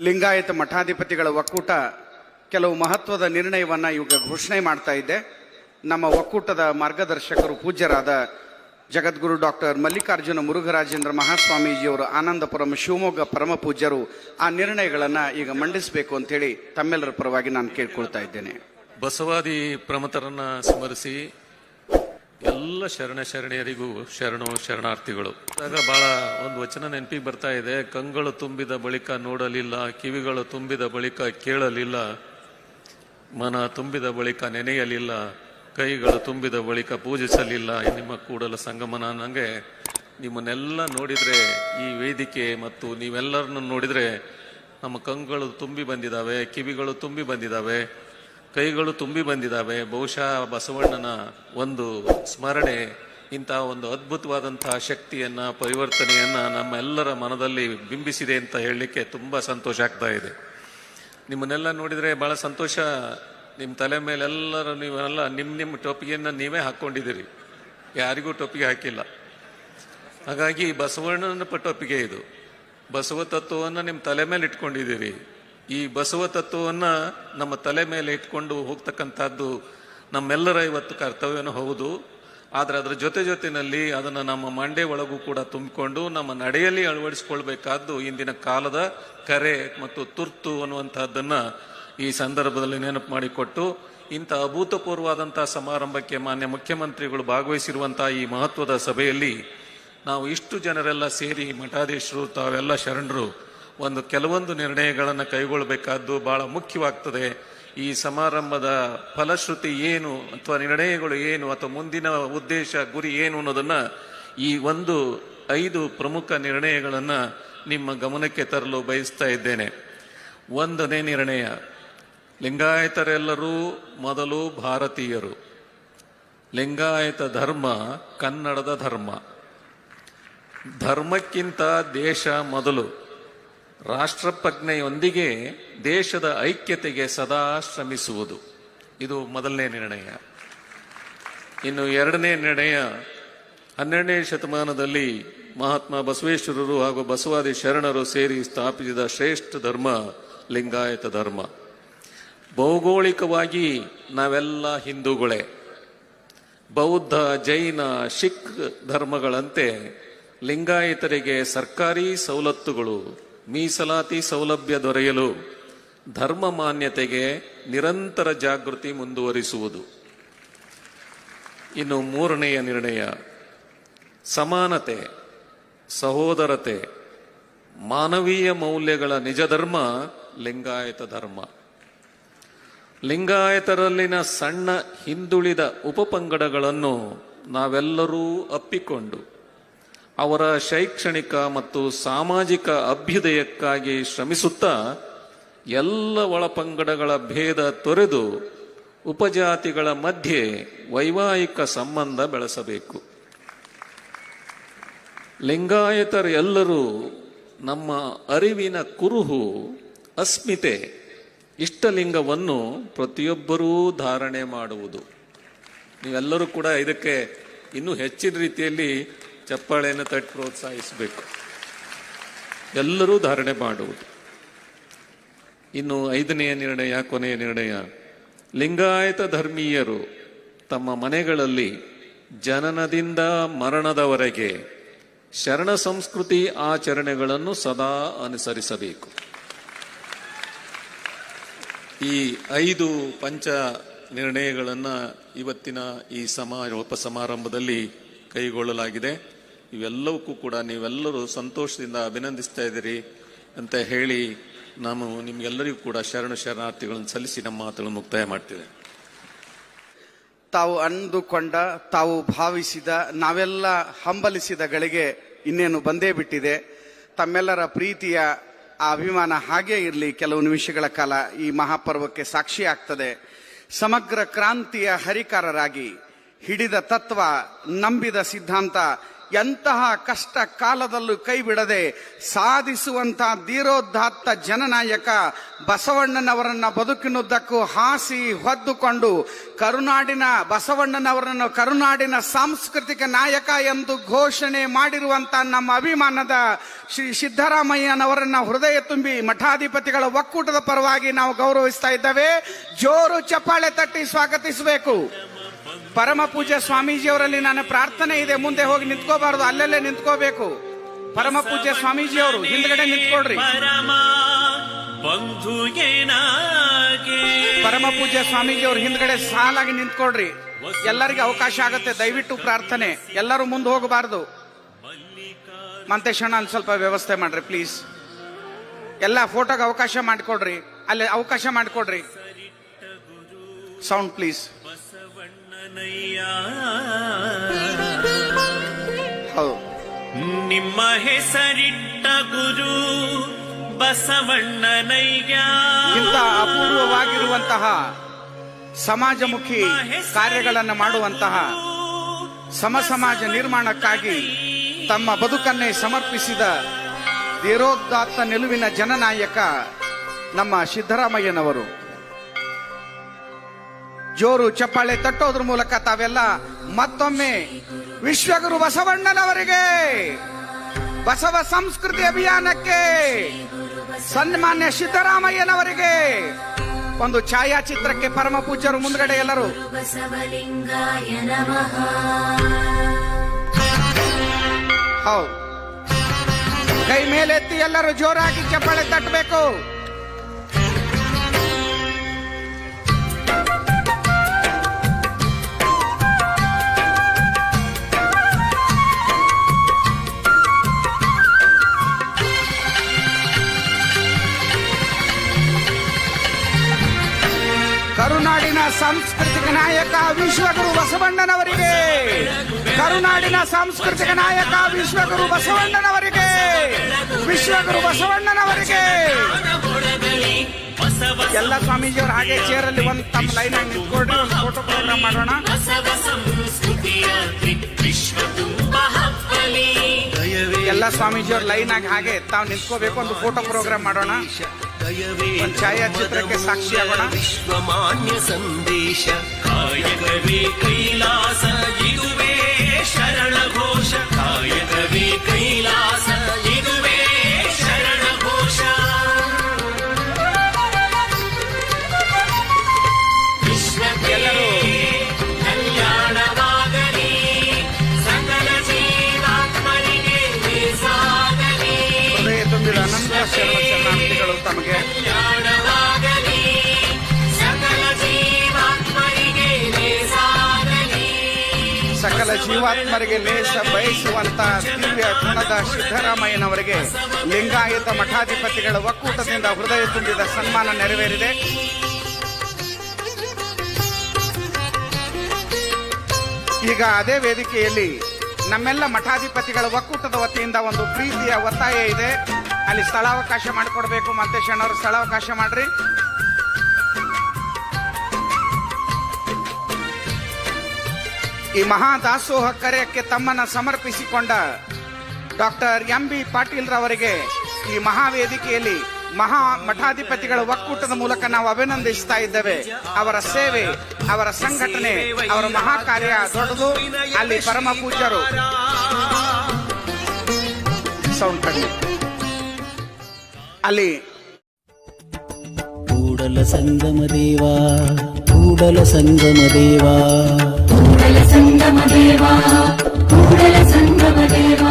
ಲಿಂಗಾಯತ ಮಠಾಧಿಪತಿಗಳ ಒಕ್ಕೂಟ ಕೆಲವು ಮಹತ್ವದ ನಿರ್ಣಯವನ್ನು ಇವಾಗ ಘೋಷಣೆ ಮಾಡ್ತಾ ಇದ್ದೆ ನಮ್ಮ ಒಕ್ಕೂಟದ ಮಾರ್ಗದರ್ಶಕರು ಪೂಜ್ಯರಾದ ಜಗದ್ಗುರು ಡಾಕ್ಟರ್ ಮಲ್ಲಿಕಾರ್ಜುನ ಮುರುಘರಾಜೇಂದ್ರ ಮಹಾಸ್ವಾಮೀಜಿಯವರು, ಆನಂದಪುರಂ ಶಿವಮೊಗ್ಗ ಪರಮ ಪೂಜ್ಯರು ಆ ನಿರ್ಣಯಗಳನ್ನು ಈಗ ಮಂಡಿಸಬೇಕು ಅಂತೇಳಿ ತಮ್ಮೆಲ್ಲರ ಪರವಾಗಿ ನಾನು ಕೇಳ್ಕೊಳ್ತಾ ಇದ್ದೇನೆ. ಬಸವಾದಿ ಪ್ರಮತರನ್ನ ಸ್ಮರಿಸಿ ಎಲ್ಲ ಶರಣ ಶರಣೆಯರಿಗೂ ಶರಣು ಶರಣಾರ್ಥಿಗಳು. ಆಗ ಬಹಳ ಒಂದು ವಚನ ನೆನಪಿಗೆ ಬರ್ತಾ ಇದೆ. ಕಂಗಳು ತುಂಬಿದ ಬಳಿಕ ನೋಡಲಿಲ್ಲ, ಕಿವಿಗಳು ತುಂಬಿದ ಬಳಿಕ ಕೇಳಲಿಲ್ಲ, ಮನ ತುಂಬಿದ ಬಳಿಕ ನೆನೆಯಲಿಲ್ಲ, ಕೈಗಳು ತುಂಬಿದ ಬಳಿಕ ಪೂಜಿಸಲಿಲ್ಲ. ನಿಮ್ಮ ಕೂಡಲ ಸಂಗಮನ ನಂಗೆ ನಿಮ್ಮನ್ನೆಲ್ಲ ನೋಡಿದರೆ ಈ ವೇದಿಕೆ ಮತ್ತು ನೀವೆಲ್ಲರನ್ನು ನೋಡಿದರೆ ನಮ್ಮ ಕಂಗಳು ತುಂಬಿ ಬಂದಿದ್ದಾವೆ, ಕಿವಿಗಳು ತುಂಬಿ ಬಂದಿದ್ದಾವೆ. ಕೈಗಳು ತುಂಬಿ ಬಂದಿದ್ದಾವೆ ಬಹುಶಃ ಬಸವಣ್ಣನ ಒಂದು ಸ್ಮರಣೆ ಇಂತಹ ಒಂದು ಅದ್ಭುತವಾದಂತಹ ಶಕ್ತಿಯನ್ನ, ಪರಿವರ್ತನೆಯನ್ನ ನಮ್ಮೆಲ್ಲರ ಮನದಲ್ಲಿ ಬಿಂಬಿಸಿದೆ ಅಂತ ಹೇಳಲಿಕ್ಕೆ ತುಂಬಾ ಸಂತೋಷ ಆಗ್ತಾ ಇದೆ. ನಿಮ್ಮನ್ನೆಲ್ಲ ನೋಡಿದ್ರೆ ಬಹಳ ಸಂತೋಷ. ನಿಮ್ಮ ತಲೆ ಮೇಲೆ ಎಲ್ಲರೂ ನೀವೆಲ್ಲ ನಿಮ್ಮ ನಿಮ್ಮ ಟೊಪ್ಪಿಗೆಯನ್ನ ನೀವೇ ಹಾಕೊಂಡಿದ್ದೀರಿ. ಯಾರಿಗೂ ಟೊಪ್ಪಿಗೆ ಹಾಕಿಲ್ಲ. ಹಾಗಾಗಿ ಬಸವಣ್ಣನ ಟೊಪ್ಪಿಗೆ ಇದು. ಬಸವ ತತ್ವವನ್ನು ನಿಮ್ಮ ತಲೆ ಮೇಲೆ ಇಟ್ಕೊಂಡಿದ್ದೀರಿ. ಈ ಬಸವ ತತ್ವವನ್ನು ನಮ್ಮ ತಲೆ ಮೇಲೆ ಇಟ್ಕೊಂಡು ಹೋಗ್ತಕ್ಕಂಥದ್ದು ನಮ್ಮೆಲ್ಲರ ಇವತ್ತು ಕರ್ತವ್ಯನೂ ಹೌದು. ಆದರೆ ಅದರ ಜೊತೆ ಜೊತೆಯಲ್ಲಿ ಅದನ್ನು ನಮ್ಮ ಮಂಡೆ ಒಳಗೂ ಕೂಡ ತುಂಬಿಕೊಂಡು ನಮ್ಮ ನಡೆಯಲ್ಲಿ ಅಳವಡಿಸಿಕೊಳ್ಬೇಕಾದ್ದು ಇಂದಿನ ಕಾಲದ ಕರೆ ಮತ್ತು ತುರ್ತು ಅನ್ನುವಂಥದ್ದನ್ನು ಈ ಸಂದರ್ಭದಲ್ಲಿ ನೆನಪು ಮಾಡಿಕೊಟ್ಟು ಇಂಥ ಅಭೂತಪೂರ್ವವಾದಂಥ ಸಮಾರಂಭಕ್ಕೆ ಮಾನ್ಯ ಮುಖ್ಯಮಂತ್ರಿಗಳು ಭಾಗವಹಿಸಿರುವಂಥ ಈ ಮಹತ್ವದ ಸಭೆಯಲ್ಲಿ ನಾವು ಇಷ್ಟು ಜನರೆಲ್ಲ ಸೇರಿ ಮಠಾಧೀಶರು ತಾವೆಲ್ಲ ಶರಣರು ಒಂದು ಕೆಲವೊಂದು ನಿರ್ಣಯಗಳನ್ನು ಕೈಗೊಳ್ಳಬೇಕಾದ್ದು ಬಹಳ ಮುಖ್ಯವಾಗ್ತದೆ. ಈ ಸಮಾರಂಭದ ಫಲಶ್ರುತಿ ಏನು ಅಥವಾ ನಿರ್ಣಯಗಳು ಏನು ಅಥವಾ ಮುಂದಿನ ಉದ್ದೇಶ, ಗುರಿ ಏನು ಅನ್ನೋದನ್ನ ಈ ಒಂದು ಐದು ಪ್ರಮುಖ ನಿರ್ಣಯಗಳನ್ನು ನಿಮ್ಮ ಗಮನಕ್ಕೆ ತರಲು ಬಯಸ್ತಾ ಇದ್ದೇನೆ. ಒಂದನೇ ನಿರ್ಣಯ, ಲಿಂಗಾಯತರೆಲ್ಲರೂ ಮೊದಲು ಭಾರತೀಯರು. ಲಿಂಗಾಯತ ಧರ್ಮ, ಕನ್ನಡದ ಧರ್ಮ. ಧರ್ಮಕ್ಕಿಂತ ದೇಶ ಮೊದಲು. ರಾಷ್ಟ್ರಪ್ರಜ್ಞೆಯೊಂದಿಗೆ ದೇಶದ ಐಕ್ಯತೆಗೆ ಸದಾ ಶ್ರಮಿಸುವುದು. ಇದು ಮೊದಲನೇ ನಿರ್ಣಯ. ಇನ್ನು ಎರಡನೇ ನಿರ್ಣಯ, ಹನ್ನೆರಡನೇ ಶತಮಾನದಲ್ಲಿ ಮಹಾತ್ಮ ಬಸವೇಶ್ವರರು ಹಾಗೂ ಬಸವಾದಿ ಶರಣರು ಸೇರಿ ಸ್ಥಾಪಿಸಿದ ಶ್ರೇಷ್ಠ ಧರ್ಮ, ಲಿಂಗಾಯತ ಧರ್ಮ. ಭೌಗೋಳಿಕವಾಗಿ ನಾವೆಲ್ಲ ಹಿಂದೂಗಳೇ. ಬೌದ್ಧ, ಜೈನ ಸಿಖ್ ಧರ್ಮಗಳಂತೆ ಲಿಂಗಾಯತರಿಗೆ ಸರ್ಕಾರಿ ಸವಲತ್ತುಗಳು ಮೀಸಲಾತಿ ಸೌಲಭ್ಯ ದೊರೆಯಲು ಧರ್ಮ ಮಾನ್ಯತೆಗೆ ನಿರಂತರ ಜಾಗೃತಿ ಮುಂದುವರಿಸುವುದು. ಇನ್ನು ಮೂರನೆಯ ನಿರ್ಣಯ, ಸಮಾನತೆ, ಸಹೋದರತೆ, ಮಾನವೀಯ ಮೌಲ್ಯಗಳ ನಿಜ ಧರ್ಮ ಲಿಂಗಾಯತ ಧರ್ಮ. ಲಿಂಗಾಯತರಲ್ಲಿನ ಸಣ್ಣ ಹಿಂದುಳಿದ ಉಪಪಂಗಡಗಳನ್ನು ನಾವೆಲ್ಲರೂ ಅಪ್ಪಿಕೊಂಡು ಅವರ ಶೈಕ್ಷಣಿಕ ಮತ್ತು ಸಾಮಾಜಿಕ ಅಭ್ಯುದಯಕ್ಕಾಗಿ ಶ್ರಮಿಸುತ್ತಾ ಎಲ್ಲ ಒಳಪಂಗಡಗಳ ಭೇದ ತೊರೆದು ಉಪಜಾತಿಗಳ ಮಧ್ಯೆ ವೈವಾಹಿಕ ಸಂಬಂಧ ಬೆಳೆಸಬೇಕು. ಲಿಂಗಾಯತರೆಲ್ಲರೂ ನಮ್ಮ ಅರಿವಿನ ಕುರುಹು, ಅಸ್ಮಿತೆ, ಇಷ್ಟಲಿಂಗವನ್ನು ಪ್ರತಿಯೊಬ್ಬರೂ ಧಾರಣೆ ಮಾಡುವುದು. ನೀವೆಲ್ಲರೂ ಕೂಡ ಇದಕ್ಕೆ ಇನ್ನೂ ಹೆಚ್ಚಿನ ರೀತಿಯಲ್ಲಿ ಚಪ್ಪಾಳೆಯನ್ನು ತಟ್ಟು ಪ್ರೋತ್ಸಾಹಿಸಬೇಕು. ಎಲ್ಲರೂ ಧಾರಣೆ ಮಾಡುವುದು. ಇನ್ನು ಐದನೆಯ ನಿರ್ಣಯ, ಕೊನೆಯ ನಿರ್ಣಯ, ಲಿಂಗಾಯತ ಧರ್ಮೀಯರು ತಮ್ಮ ಮನೆಗಳಲ್ಲಿ ಜನನದಿಂದ ಮರಣದವರೆಗೆ ಶರಣ ಸಂಸ್ಕೃತಿ ಆಚರಣೆಗಳನ್ನು ಸದಾ ಅನುಸರಿಸಬೇಕು. ಈ ಐದು ಪಂಚ ನಿರ್ಣಯಗಳನ್ನು ಇವತ್ತಿನ ಈ ಸಮಾರೋಪ ಸಮಾರಂಭದಲ್ಲಿ ಕೈಗೊಳ್ಳಲಾಗಿದೆ. ಇವೆಲ್ಲವಕ್ಕೂ ಕೂಡ ನೀವೆಲ್ಲರೂ ಸಂತೋಷದಿಂದ ಅಭಿನಂದಿಸ್ತಾ ಇದ್ದೀರಿ ಅಂತ ಹೇಳಿ ನಾನು ನಿಮ್ಗೆಲ್ಲರಿಗೂ ಕೂಡ ಶರಣ ಶರಣಾರ್ಥಿಗಳನ್ನು ಸಲ್ಲಿಸಿ ನಮ್ಮ ಮಾತುಗಳನ್ನು ಮುಕ್ತಾಯ ಮಾಡ್ತೇವೆ. ತಾವು ಅಂದುಕೊಂಡ, ತಾವು ಭಾವಿಸಿದ, ನಾವೆಲ್ಲ ಹಂಬಲಿಸಿದ ಗಳಿಗೆ ಇನ್ನೇನು ಬಂದೇ ಬಿಟ್ಟಿದೆ. ತಮ್ಮೆಲ್ಲರ ಪ್ರೀತಿಯ ಆ ಅಭಿಮಾನ ಹಾಗೇ ಇರಲಿ, ಕೆಲವು ನಿಮಿಷಗಳ ಕಾಲ ಈ ಮಹಾಪರ್ವಕ್ಕೆ ಸಾಕ್ಷಿ ಆಗ್ತದೆ. ಸಮಗ್ರ ಕ್ರಾಂತಿಯ ಹರಿಕಾರರಾಗಿ ಹಿಡಿದ ತತ್ವ, ನಂಬಿದ ಸಿದ್ಧಾಂತ ಎಂತಹ ಕಷ್ಟ ಕಾಲದಲ್ಲೂ ಕೈ ಬಿಡದೆ ಸಾಧಿಸುವಂತಹ ಧೀರೋದಾತ್ತ ಜನನಾಯಕ ಬಸವಣ್ಣನವರನ್ನ ಬದುಕಿನುದ್ದಕ್ಕೂ ಹಾಸಿ ಹೊದ್ದುಕೊಂಡು ಕರುನಾಡಿನ ಬಸವಣ್ಣನವರನ್ನು ಕರುನಾಡಿನ ಸಾಂಸ್ಕೃತಿಕ ನಾಯಕ ಎಂದು ಘೋಷಣೆ ಮಾಡಿರುವಂತ ನಮ್ಮ ಅಭಿಮಾನದ ಶ್ರೀ ಸಿದ್ದರಾಮಯ್ಯನವರನ್ನ ಹೃದಯ ತುಂಬಿ ಮಠಾಧಿಪತಿಗಳ ಒಕ್ಕೂಟದ ಪರವಾಗಿ ನಾವು ಗೌರವಿಸ್ತಾ ಇದ್ದೇವೆ. ಜೋರು ಚಪ್ಪಾಳೆ ತಟ್ಟಿ ಸ್ವಾಗತಿಸಬೇಕು. ಪರಮ ಪೂಜ್ಯ ಸ್ವಾಮೀಜಿಯವರಲ್ಲಿ ನನ್ನ ಪ್ರಾರ್ಥನೆ ಇದೆ, ಮುಂದೆ ಹೋಗಿ ನಿಂತ್ಕೋಬಾರದು, ಅಲ್ಲಲ್ಲೇ ನಿಂತ್ಕೋಬೇಕು. ಪರಮ ಪೂಜ್ಯ ಸ್ವಾಮೀಜಿಯವರು, ಹಿಂದ್ಗಡೆ ನಿಂತ್ಕೊಳ್ರಿ. ಪರಮ ಪೂಜ್ಯ ಸ್ವಾಮೀಜಿಯವರು ಹಿಂದ್ಗಡೆ ಸಾಲಾಗಿ ನಿಂತ್ಕೊಡ್ರಿ ಎಲ್ಲರಿಗೂ ಅವಕಾಶ ಆಗುತ್ತೆ, ದಯವಿಟ್ಟು ಪ್ರಾರ್ಥನೆ. ಎಲ್ಲರೂ ಮುಂದೆ ಹೋಗಬಾರದು. ಮಂತೇಶಣ್ಣ, ಅಲ್ಲಿ ಸ್ವಲ್ಪ ವ್ಯವಸ್ಥೆ ಮಾಡ್ರಿ ಪ್ಲೀಸ್ ಎಲ್ಲ ಫೋಟೋಗೆ ಅವಕಾಶ ಮಾಡಿಕೊಡ್ರಿ. ಅಲ್ಲಿ ಅವಕಾಶ ಮಾಡಿಕೊಡ್ರಿ. ಸೌಂಡ್ ಪ್ಲೀಸ್ ನಿಮ್ಮ ಹೆಸರಿಟ್ಟ ಗುರು ಬಸವಣ್ಣನಯ್ಯ ಇಂಥ ಅಪೂರ್ವವಾಗಿರುವಂತಹ ಸಮಾಜಮುಖಿ ಕಾರ್ಯಗಳನ್ನು ಮಾಡುವಂತಹ ಸಮಸಮಾಜ ನಿರ್ಮಾಣಕ್ಕಾಗಿ ತಮ್ಮ ಬದುಕನ್ನೇ ಸಮರ್ಪಿಸಿದ ಧೀರೋದಾತ್ತ ನಿಲುವಿನ ಜನನಾಯಕ ನಮ್ಮ ಸಿದ್ದರಾಮಯ್ಯನವರು. ಜೋರು ಚಪ್ಪಾಳೆ ತಟ್ಟೋದ್ರ ಮೂಲಕ ತಾವೆಲ್ಲ ಮತ್ತೊಮ್ಮೆ ವಿಶ್ವಗುರು ಬಸವಣ್ಣನವರಿಗೆ ಬಸವ ಸಂಸ್ಕೃತಿ ಅಭಿಯಾನಕ್ಕೆ ಸನ್ಮಾನ್ಯ ಸಿದ್ದರಾಮಯ್ಯನವರಿಗೆ ಒಂದು ಛಾಯಾಚಿತ್ರಕ್ಕೆ ಪರಮ ಪೂಜ್ಯರು ಮುಂದ್ಗಡೆ ಎಲ್ಲರೂ. ಹೌದು. ಕೈ ಮೇಲೆತ್ತಿ ಎಲ್ಲರೂ ಜೋರಾಗಿ ಚಪ್ಪಾಳೆ ತಟ್ಟಬೇಕು. ಸಾಂಸ್ಕೃತಿಕ ನಾಯಕ ವಿಶ್ವಗುರು ಬಸವಣ್ಣನವರಿಗೆ. ಕರುನಾಡಿನ ಸಾಂಸ್ಕೃತಿಕ ನಾಯಕ ವಿಶ್ವಗುರು ಬಸವಣ್ಣನವರಿಗೆ. ವಿಶ್ವಗುರು ಬಸವಣ್ಣನವರಿಗೆ. ಎಲ್ಲ ಸ್ವಾಮೀಜಿಯವರು ಹಾಗೆ ಚೇರಲ್ಲಿ ಒಂದು ತಮ್ಮ ಲೈನ್ ಆಗಿ ನಿಂತ್ಕೊಂಡ್ರೆ ಫೋಟೋ ಪ್ರೋಗ್ರಾಮ್ ಮಾಡೋಣ. ಎಲ್ಲ ಸ್ವಾಮೀಜಿಯವ್ರ ಲೈನ್ ಆಗಿ ಹಾಗೆ ತಾವು ನಿಂತ್ಕೋಬೇಕು, ಒಂದು ಫೋಟೋ ಪ್ರೋಗ್ರಾಮ್ ಮಾಡೋಣ. यवे चय चतक साक्ष्य विश्वमान्य सन्देश कायगवे कैलासयुगुवे शरणघोष कायगवे कैलास ಸಕಲ ಜೀವಾತ್ಮರಿಗೆ ಲೇಸ ಬಯಸುವಂತಹ ದಿವ್ಯ ಗುಣದ ಸಿದ್ದರಾಮಯ್ಯನವರಿಗೆ ಲಿಂಗಾಯತ ಮಠಾಧಿಪತಿಗಳ ಒಕ್ಕೂಟದಿಂದ ಹೃದಯ ತುಂಬಿದ ಸನ್ಮಾನ ನೆರವೇರಿದೆ. ಈಗ ಅದೇ ವೇದಿಕೆಯಲ್ಲಿ ನಮ್ಮೆಲ್ಲ ಮಠಾಧಿಪತಿಗಳ ಒಕ್ಕೂಟದ ವತಿಯಿಂದ ಒಂದು ಪ್ರೀತಿಯ ಒತ್ತಾಯ ಇದೆ. ಅಲ್ಲಿ ಸ್ಥಳಾವಕಾಶ ಮಾಡಿಕೊಡ್ಬೇಕು ಅಣ್ಣವರು, ಸ್ಥಳಾವಕಾಶ ಮಾಡ್ರಿ. ಈ ಮಹಾದಾಸೋಹ ಕಾರ್ಯಕ್ಕೆ ತಮ್ಮನ್ನ ಸಮರ್ಪಿಸಿಕೊಂಡ ಡಾಕ್ಟರ್ ಎಂ ಬಿ ಪಾಟೀಲ್ ರವರಿಗೆ ಈ ಮಹಾವೇದಿಕೆಯಲ್ಲಿ ಮಹಾ ಮಠಾಧಿಪತಿಗಳ ಒಕ್ಕೂಟದ ಮೂಲಕ ನಾವು ಅಭಿನಂದಿಸ್ತಾ ಇದ್ದೇವೆ. ಅವರ ಸೇವೆ, ಅವರ ಸಂಘಟನೆ, ಅವರ ಮಹಾ ಕಾರ್ಯ ದೊಡ್ಡದು. ಅಲ್ಲಿ ಪರಮ ಪೂಜ್ಯರು. ಅಲ್ಲಿ ಕೂಡಲ ಸಂಗಮ ದೇವಾ, ಕೂಡಲ ಸಂಗಮ ದೇವಾ. ಕೂಡಲ ಸಂಗಮ ದೇವ ಕೂಡಲ ಸಂಗಮ ದೇವ